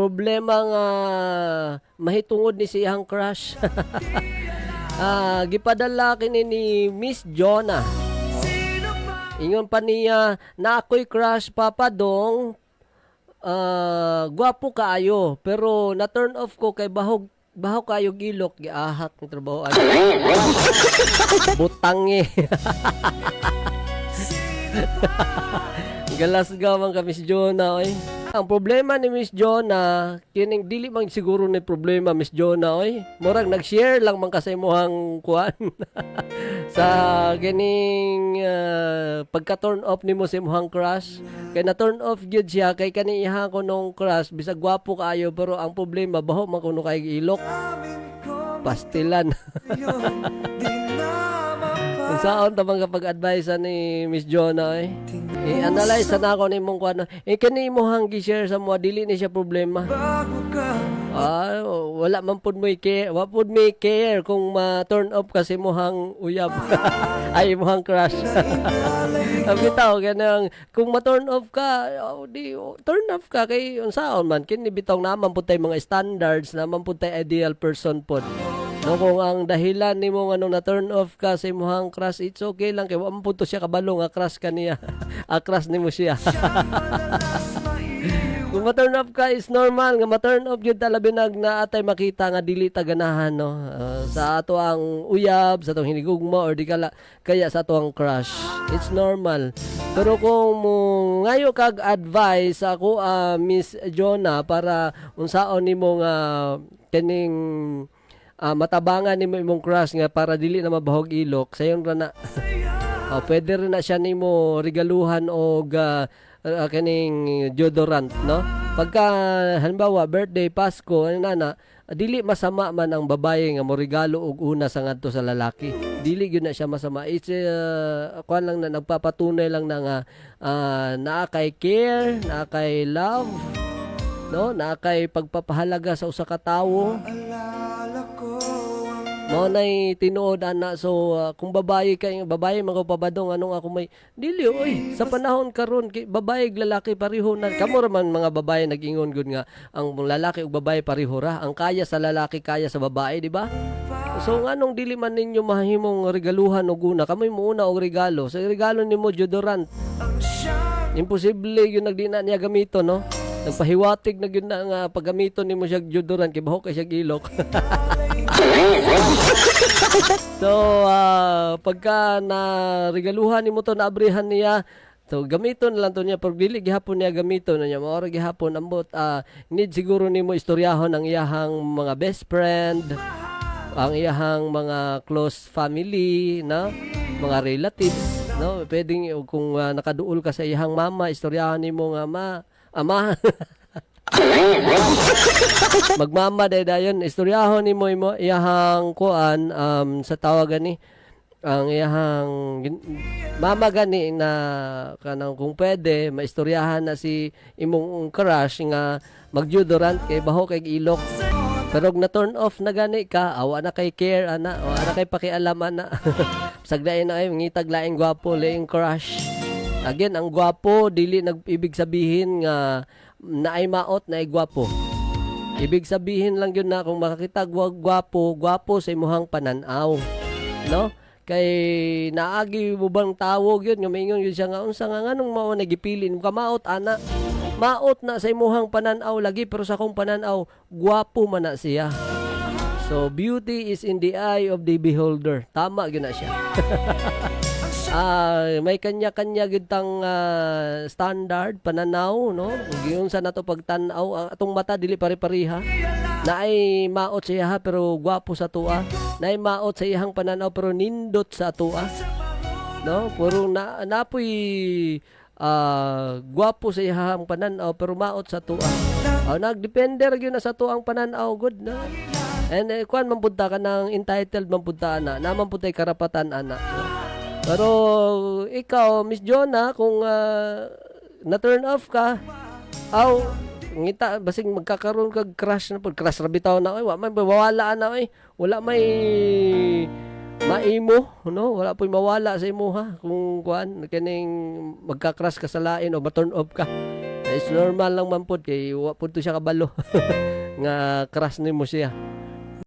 problema nga mahitungod ni siyang crush. ah, gipadala kini ni Miss Jonah. Ingon pa niya na ako'y crush Papa Dong. Ah, gwapo kaayo pero na turn off ko kay bahog bahaw kayo gilok giahak ng trabaho ano. Butang eh. Galas gamang ka Miss Jonah oy. Ang problema ni Miss Jonah, kining dili man siguro ni problema Miss Jonah oy. Murag nag-share lang man kasi mohang kuan sa kining ah, pagka-turn off nimo si mohang crush. Kay na turn off gyud siya kay kani iha ko nung crush bisag gwapo kaayo pero ang problema baho man kuno kay ilok. Pastilan. Kung saan ta bang kapag-advise ni Miss Jonah eh. I-analyze na ako ni mong kuano. Eh kani mo hang gi-share sa mo dili ni siya problema. Ah, wala man pud mo care. Wa pud may care kung ma-turn off kasi mo hang uyab. Ay mo hang crush. Ang bitaw ganang kung ma-turn off ka, oh, di oh, turn off ka kay unsaon man kini naman pud tay mga standards naman pud tay ideal person pod. No, kung ang dahilan ni mo ano na turn off ka sa imong crush, it's okay lang kay wa man pud to siya kabalo nga crush ka niya. ah, crush nimo siya. kung ma-turn off ka is normal nga ma-turn off gyud talabi nag naatay makita nga dili ta no Ah, sa ato ang uyab sa atong hinigugma or di kala kaya sa ato ang crush it's normal pero kung mo ngayo kag advice ako ah, Miss Jonah para unsaon nimo nga kining ah, matabangan nimo imong crush nga para dili na mabahog ilok sayon ra na Oh, pwede rin na siya nimo regaluhan og ah, ah, kaning deodorant, no? Pagka halimbawa birthday, Pasko, ano na dili masama man ang babae nga mo regalo og una sa ngadto sa lalaki. Dili gyud na siya masama. It's uh, kuan lang na nagpapatunay lang na nga ah, naa kay care, naa kay love, no? Naa kay pagpapahalaga sa usa ka tawo. Mao nay tinuod ana. So uh, kung babae kay babae mga pabadong anong ako may dili oy sa panahon karon kay babae lalaki pareho na. Kamo man mga babae nag-ingon gud nga ang lalaki ug babae pareho ra ang kaya sa lalaki kaya sa babae di ba? So nganong dili man ninyo mahimong regaluhan og una kamoy mo una og regalo. Sa regalo nimo deodorant. Imposible yun nagdi na niya gamito no? Nagpahiwatig na gyud na nga paggamito nimo siya deodorant kay baho kay siya gilok So, ah, pagka na regaluhan ni mo to naabrihan niya, So gamiton lang to niya pag dili gihapon niya gamiton na niya. Mao ra gihapon ambot ah, need siguro nimo istoryahon ang iyahang mga best friend ang iyahang mga close family na mga relatives no? Pwedeng kung ah, nakaduol ka sa iyahang mama istoryahan nimo nga ma ama magmama day dayon istoryahon nimo imo iyahang kuan um, sa tawagan ni ang iyahang mama gani na kanang kung pwede maistoryahan na si imong crush nga magdeodorant kay baho kay ilok. Pero na turn off na gani ka awa na kay care ana awa na kay pakialam ana. Sagdain na ay ngitag laing gwapo laing crush. Again ang gwapo dili nag-ibig sabihin nga naay maot na gwapo. Ibig sabihin lang yun na kung makakita gwa- gwapo gwapo sa imuhang pananaw no? Kay naagi mo bang tawog yun? Nga maingon yun siya nga unsa nga nganong mao nagipili mo ka maot ana. Maot na sa imuhang pananaw lagi pero sa akong pananaw gwapo man na siya so beauty is in the eye of the beholder. Tama gyud na siya. Ah, may kanya-kanya gid tang ah, standard pananaw no? Giyon sa nato pagtan-aw ang atong mata dili pare-pareha. Naay maot siya ha, pero gwapo sa tua naay maot sa iyang pananaw pero nindot sa tua no? Puro na napoy ah, gwapo sa iyang pananaw pero maot sa tua oh, nagdepende ra gyud na sa tuang pananaw good no and eh, kuan man punta ka ng entitled man punta ana naman puntay karapatan ana? Pero ikaw, Miss Jonah, kung ah, na-turn off ka, aw, ngita, basing magkakaroon kag crush na po. Crush ra bitaw na, oy, wa may mawala na, oy. Wala may maimo, no? Wala po'y mawala sa imo, ha? Kung kuan, kining magka-crush ka sa lain o ma-turn off ka. is normal lang man pod kay wa pud to siya kabalo nga crush nimo siya